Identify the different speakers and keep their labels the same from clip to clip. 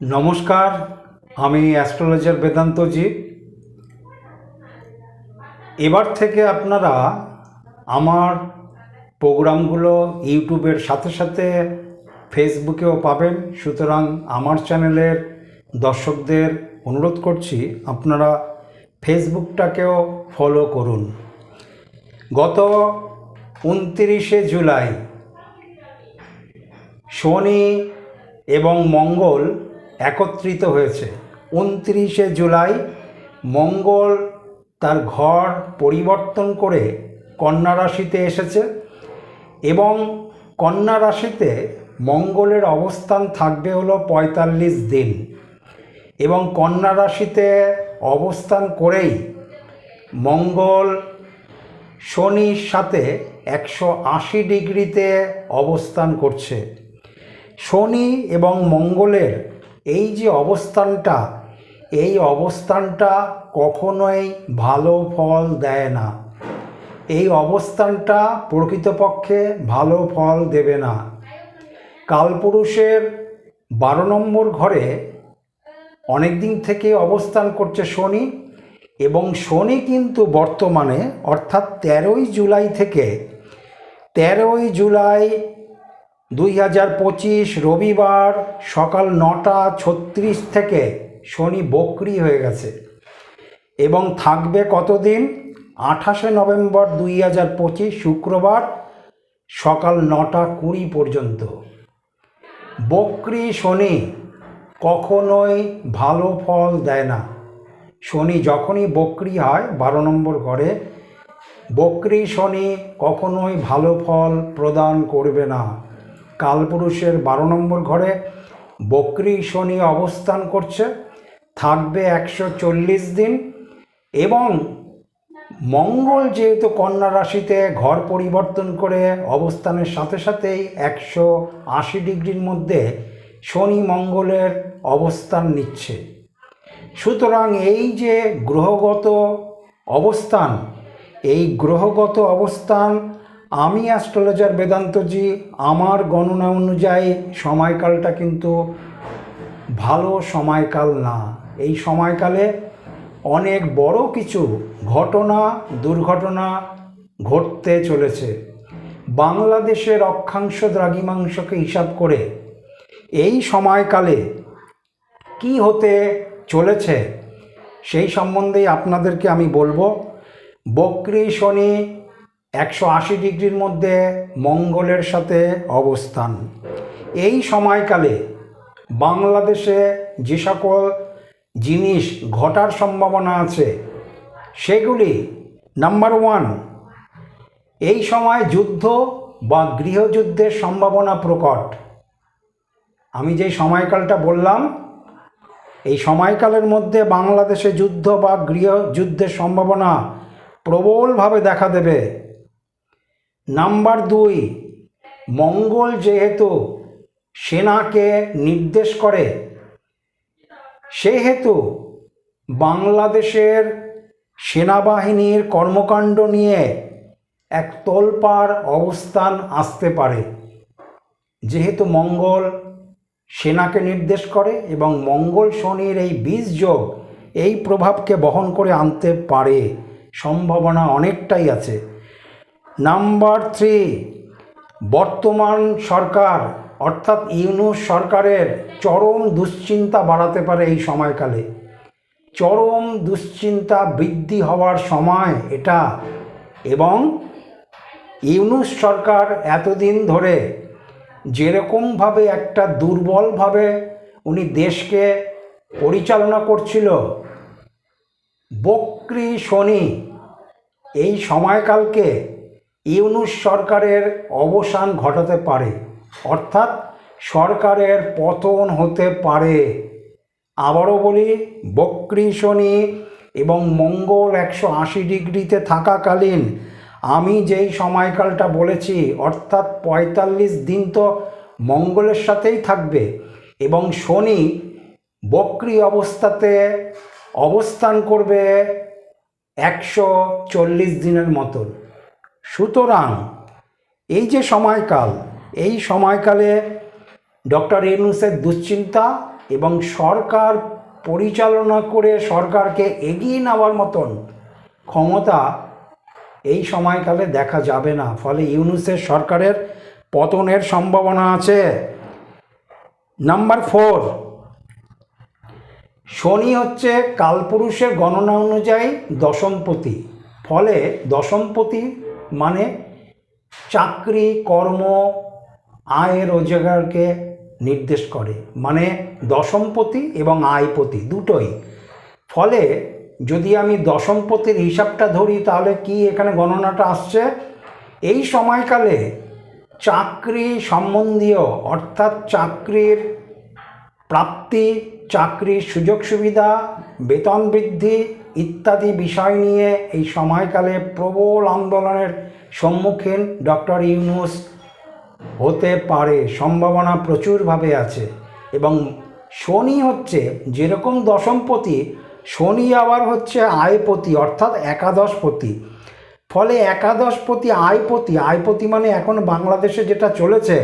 Speaker 1: নমস্কার, আমি অ্যাস্ট্রোলজার বেদান্তজি। এবার থেকে আপনারা আমার প্রোগ্রামগুলো ইউটিউবের সাথে সাথে ফেসবুকেও পাবেন। সুতরাং আমার চ্যানেলের দর্শকদের অনুরোধ করছি, আপনারা ফেসবুকটাকেও ফলো করুন। গত উনতিরিশে জুলাই শনি এবং মঙ্গল একত্রিত হয়েছে। উনত্রিশে জুলাই মঙ্গল তার ঘর পরিবর্তন করে কন্যা রাশিতে এসেছে এবং কন্যা রাশিতে মঙ্গলের অবস্থান থাকবে হলো পঁয়তাল্লিশ দিন এবং কন্যা রাশিতে অবস্থান করেই মঙ্গল শনির সাথে একশো আশি ডিগ্রিতে অবস্থান করছে। শনি এবং মঙ্গলের এই যে অবস্থানটা, এই অবস্থানটা কখনোই ভালো ফল দেয় না। এই অবস্থানটা প্রকৃতপক্ষে ভালো ফল দেবে না। কালপুরুষের বারো নম্বর ঘরে অনেক দিন থেকে অবস্থান করছে শনি এবং শনি কিন্তু বর্তমানে অর্থাৎ তেরোই জুলাই থেকে তেরোই জুলাই দুই হাজার পঁচিশ রবিবার সকাল নটা ছত্রিশ থেকে শনি বকরি হয়ে গেছে। এবং থাকবে কতদিন? আঠাশে নভেম্বর দুই হাজার পঁচিশ শুক্রবার সকাল নটা কুড়ি পর্যন্ত। বকরি শনি কখনোই ভালো ফল দেয় না। শনি যখনই বকরি হয়, বারো নম্বর ঘরে, বকরি শনি কখনোই ভালো ফল প্রদান করবে না। কালপুরুষের বারো নম্বর ঘরে বকরি শনি অবস্থান করছে, থাকবে একশো চল্লিশ দিন এবং মঙ্গল যেহেতু কন্যা রাশিতে ঘর পরিবর্তন করে অবস্থানের সাথে সাথেই একশো আশি ডিগ্রির মধ্যে শনি মঙ্গলের অবস্থান নিচ্ছে। সুতরাং এই যে গ্রহগত অবস্থান, এই গ্রহগত অবস্থান আমি অ্যাস্ট্রোলজার বেদান্তজি আমার গণনা অনুযায়ী সময়কালটা কিন্তু ভালো সময়কাল না। এই সময়কালে অনেক বড় কিছু ঘটনা, দুর্ঘটনা ঘটতে চলেছে। বাংলাদেশের অক্ষাংশ দ্রাঘিমাংশকে হিসাব করে এই সময়কালে কি হতে চলেছে সেই সম্বন্ধেই আপনাদেরকে আমি বলব। বক্রি শনি একশো আশি ডিগ্রির মধ্যে মঙ্গলের সাথে অবস্থান। এই সময়কালে বাংলাদেশে যে সকল জিনিস ঘটার সম্ভাবনা আছে, সেগুলি নাম্বার ওয়ান এই সময় যুদ্ধ বা গৃহযুদ্ধের সম্ভাবনা প্রকট। আমি যে সময়কালটা বললাম, এই সময়কালের মধ্যে বাংলাদেশে যুদ্ধ বা গৃহযুদ্ধের সম্ভাবনা প্রবলভাবে দেখা দেবে। নাম্বার দুই, মঙ্গল যেহেতু সেনাকে নির্দেশ করে, সেহেতু বাংলাদেশের সেনাবাহিনীর কর্মকাণ্ড নিয়ে এক তোলপাড় অবস্থান আসতে পারে। যেহেতু মঙ্গল সেনাকে নির্দেশ করে এবং মঙ্গল শনির এই বীজ যোগ এই প্রভাবকে বহন করে আনতে পারে, সম্ভাবনা অনেকটাই আছে। নাম্বার থ্রি, বর্তমান সরকার, অর্থাৎ ইউনুস সরকারের চরম দুশ্চিন্তা বাড়াতে পারে এই সময়কালে। চরম দুশ্চিন্তা বৃদ্ধি হওয়ার সময় এটা এবং ইউনুস সরকার এতদিন ধরে যেরকমভাবে একটা দুর্বলভাবে উনি দেশকে পরিচালনা করছিল, বক্রি শনি এই সময়কালকে ইউনুস সরকারের অবসান ঘটাতে পারে, অর্থাৎ সরকারের পতন হতে পারে। আবারও বলি, বক্রি শনি এবং মঙ্গল একশো আশি ডিগ্রিতে থাকাকালীন আমি যেই সময়কালটা বলেছি, অর্থাৎ পঁয়তাল্লিশ দিন তো মঙ্গলের সাথেই থাকবে এবং শনি বক্রি অবস্থাতে অবস্থান করবে একশো চল্লিশ দিনের মতন। সুতরাং এই যে সময়কাল, এই সময়কালে ডক্টর ইউনুসের দুশ্চিন্তা এবং সরকার পরিচালনা করে সরকারকে এগিয়ে নেওয়ার মতন ক্ষমতা এই সময়কালে দেখা যাবে না। ফলে ইউনুসের সরকারের পতনের সম্ভাবনা আছে। নাম্বার ফোর, শনি হচ্ছে কালপুরুষের গণনা অনুযায়ী দশমপতি। ফলে দশমপতি মানে চাকরি, কর্ম, আয়, রোজগারকে নির্দেশ করে। মানে দশমপতি এবং আয়পতি দুটোই। ফলে যদি আমি দশমপতির হিসাবটা ধরি, তাহলে কি এখানে গণনাটা আসছে? এই সময়কালে চাকরি সম্বন্ধীয়, অর্থাৎ চাকরির প্রাপ্তি চাকরির সুযোগ সুবিধা, বেতন বৃদ্ধি ইত্যাদি বিষয় নিয়ে এই সময়কালে প্রবল আন্দোলনের সম্মুখীন ডক্টর ইউনুস হতে পারে, সম্ভাবনা প্রচুরভাবে আছে। এবং শনি হচ্ছে যেরকম দশমপতি শনি আবার হচ্ছে আয়পতি অর্থাৎ একাদশপতি ফলে একাদশপতি আয়পতি আয়পতি মানে এখন বাংলাদেশে যেটা চলেছে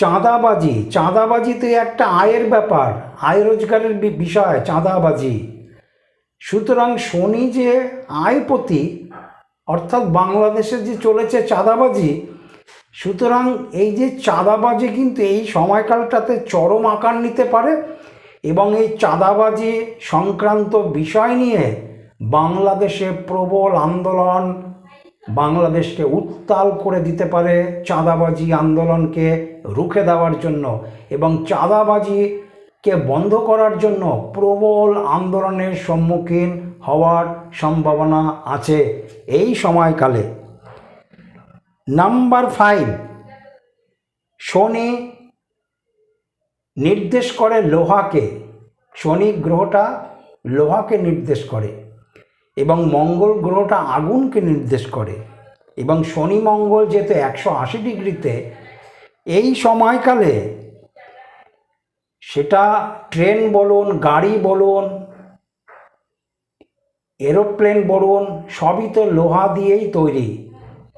Speaker 1: চাঁদাবাজি চাঁদাবাজি তো একটা আয়ের ব্যাপার, আয় রোজগারের বিষয়, চাঁদাবাজি। সুতরাং শনি যে আয়পতি অর্থাৎ বাংলাদেশে যে চলেছে চাঁদাবাজি, সুতরাং এই যে চাঁদাবাজি কিন্তু এই সময়কালটাতে চরম আকার নিতে পারে এবং এই চাঁদাবাজি সংক্রান্ত বিষয় নিয়ে বাংলাদেশে প্রবল আন্দোলন, বাংলাদেশকে উত্তাল করে দিতে পারে চাঁদাবাজি আন্দোলনকে। রুখে দেওয়ার জন্য এবং চাঁদাবাজিকে বন্ধ করার জন্য প্রবল আন্দোলনের সম্মুখীন হওয়ার সম্ভাবনা আছে এই সময়কালে। নাম্বার ফাইভ, শনি নির্দেশ করে লোহাকে, শনি গ্রহটা লোহাকে নির্দেশ করে এবং মঙ্গল গ্রহটা আগুনকে নির্দেশ করে এবং শনি মঙ্গল যেহেতু একশো আশি ডিগ্রিতে এই সময়কালে সেটা ট্রেন বলুন, গাড়ি বলুন, এরোপ্লেন বলুন, সবই তো লোহা দিয়েই তৈরি।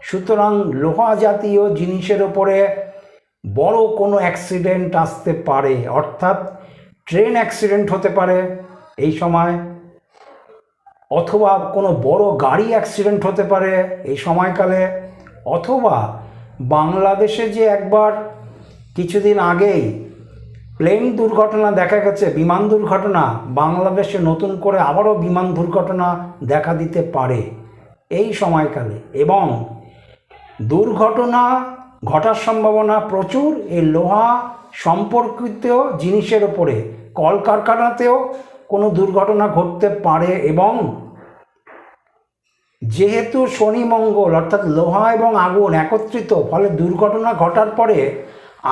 Speaker 1: সুতরাং লোহা জাতীয় জিনিসের ওপরে বড় কোনো অ্যাক্সিডেন্ট আসতে পারে, অর্থাৎ ট্রেন অ্যাক্সিডেন্ট হতে পারে এই সময়, অথবা কোনো বড় গাড়ি অ্যাক্সিডেন্ট হতে পারে এই সময়কালে, অথবা বাংলাদেশে যে একবার কিছুদিন আগেই প্লেন দুর্ঘটনা দেখা গেছে, বিমান দুর্ঘটনা, বাংলাদেশে নতুন করে আবারও বিমান দুর্ঘটনা দেখা দিতে পারে এই সময়কালে এবং দুর্ঘটনা ঘটার সম্ভাবনা প্রচুর, এই লোহা সম্পর্কিত জিনিসের ওপরে কলকারখানাতেও কোনো দুর্ঘটনা ঘটতে পারে এবং যেহেতু শনি মঙ্গল, অর্থাৎ লোহা এবং আগুন একত্রিত, ফলে দুর্ঘটনা ঘটার পরে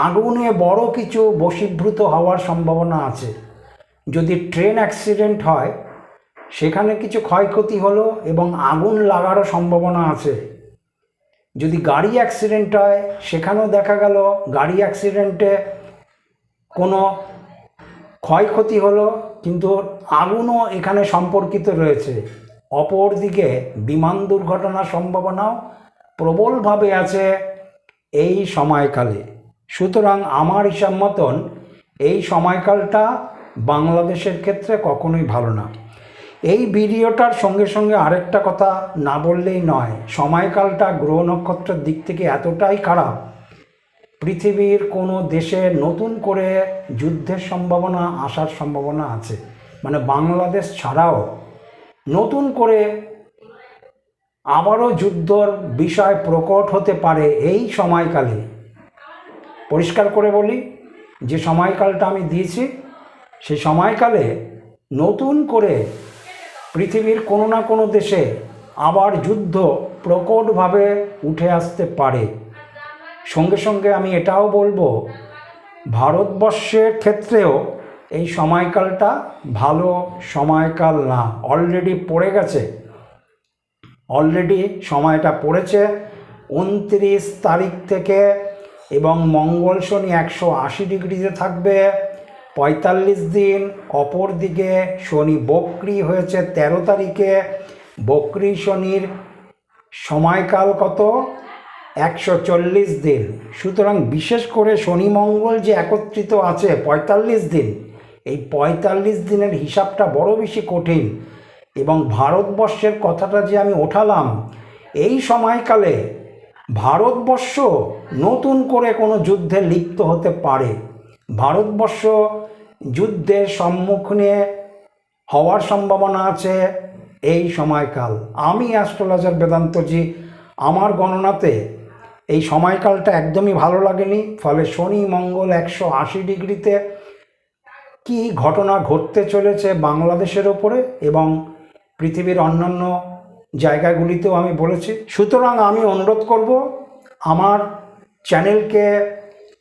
Speaker 1: আগুনে বড় কিছু বশীভূত হওয়ার সম্ভাবনা আছে। যদি ট্রেন অ্যাক্সিডেন্ট হয়, সেখানে কিছু ক্ষয়ক্ষতি হলো এবং আগুন লাগারও সম্ভাবনা আছে। যদি গাড়ি অ্যাক্সিডেন্ট হয়, সেখানেও দেখা গেল গাড়ি অ্যাক্সিডেন্টে কোনো ক্ষয়ক্ষতি হলো, কিন্তু আগুনও এখানে সম্পর্কিত রয়েছে। অপরদিকে বিমান দুর্ঘটনার সম্ভাবনাও প্রবলভাবে আছে এই সময়কালে। সুতরাং আমার হিসাব মতন এই সময়কালটা বাংলাদেশের ক্ষেত্রে কখনোই ভালো না। এই ভিডিওটার সঙ্গে সঙ্গে আরেকটা কথা না বললেই নয়, সময়কালটা গ্রহ নক্ষত্রের দিক থেকে এতটাই খারাপ, পৃথিবীর কোনো দেশে নতুন করে যুদ্ধের সম্ভাবনা, আসার সম্ভাবনা আছে। মানে বাংলাদেশ ছাড়াও নতুন করে আবারও যুদ্ধর বিষয় প্রকট হতে পারে এই সময়কালে। পরিষ্কার করে বলি, যে সময়কালটা আমি দিয়েছি সেই সময়কালে নতুন করে পৃথিবীর কোনো না কোনো দেশে আবার যুদ্ধ প্রকটভাবে উঠে আসতে পারে। সঙ্গে সঙ্গে আমি এটাও বলব, ভারতবর্ষের ক্ষেত্রেও এই সময়কালটা ভালো সময়কাল না। অলরেডি পড়ে গেছে। অলরেডি সময়টা পড়েছে। উনত্রিশ তারিখ থেকে এবং মঙ্গল শনি একশো আশি ডিগ্রিতে থাকবে। পঁয়তাল্লিশ দিন। অপরদিকে শনি বক্রি হয়েছে তেরো তারিখে। বক্রি শনির সময়কাল কত? একশো চল্লিশ দিন। সুতরাং বিশেষ করে শনি মঙ্গল যে একত্রিত আছে, পঁয়তাল্লিশ দিন। এই পঁয়তাল্লিশ দিনের হিসাবটা বড় বেশি কঠিন। এবং ভারতবর্ষের কথাটা যে আমি ওঠালাম, এই সময়কালে ভারতবর্ষ নতুন করে কোনো যুদ্ধে লিপ্ত হতে পারে। ভারতবর্ষ যুদ্ধের সম্মুখীনে হওয়ার সম্ভাবনা আছে এই সময়কাল। আমি অ্যাস্ট্রোলজার বেদান্তজি, আমার গণনাতে এই সময়কালটা একদমই ভালো লাগেনি, ফলে শনি মঙ্গল একশো আশি ডিগ্রিতে কি ঘটনা ঘটতে চলেছে বাংলাদেশের ওপরে এবং পৃথিবীর অন্যান্য জায়গাগুলিতেও আমি বলেছি। সুতরাং আমি অনুরোধ করব, আমার চ্যানেলকে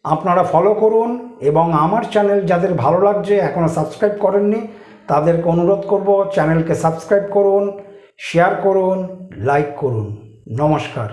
Speaker 1: আপনারা ফলো করুন এবং আমার চ্যানেল যাদের ভালো লাগছে এখনও সাবস্ক্রাইব করেননি, তাদেরকে অনুরোধ করব চ্যানেলকে সাবস্ক্রাইব করুন শেয়ার করুন লাইক করুন। নমস্কার।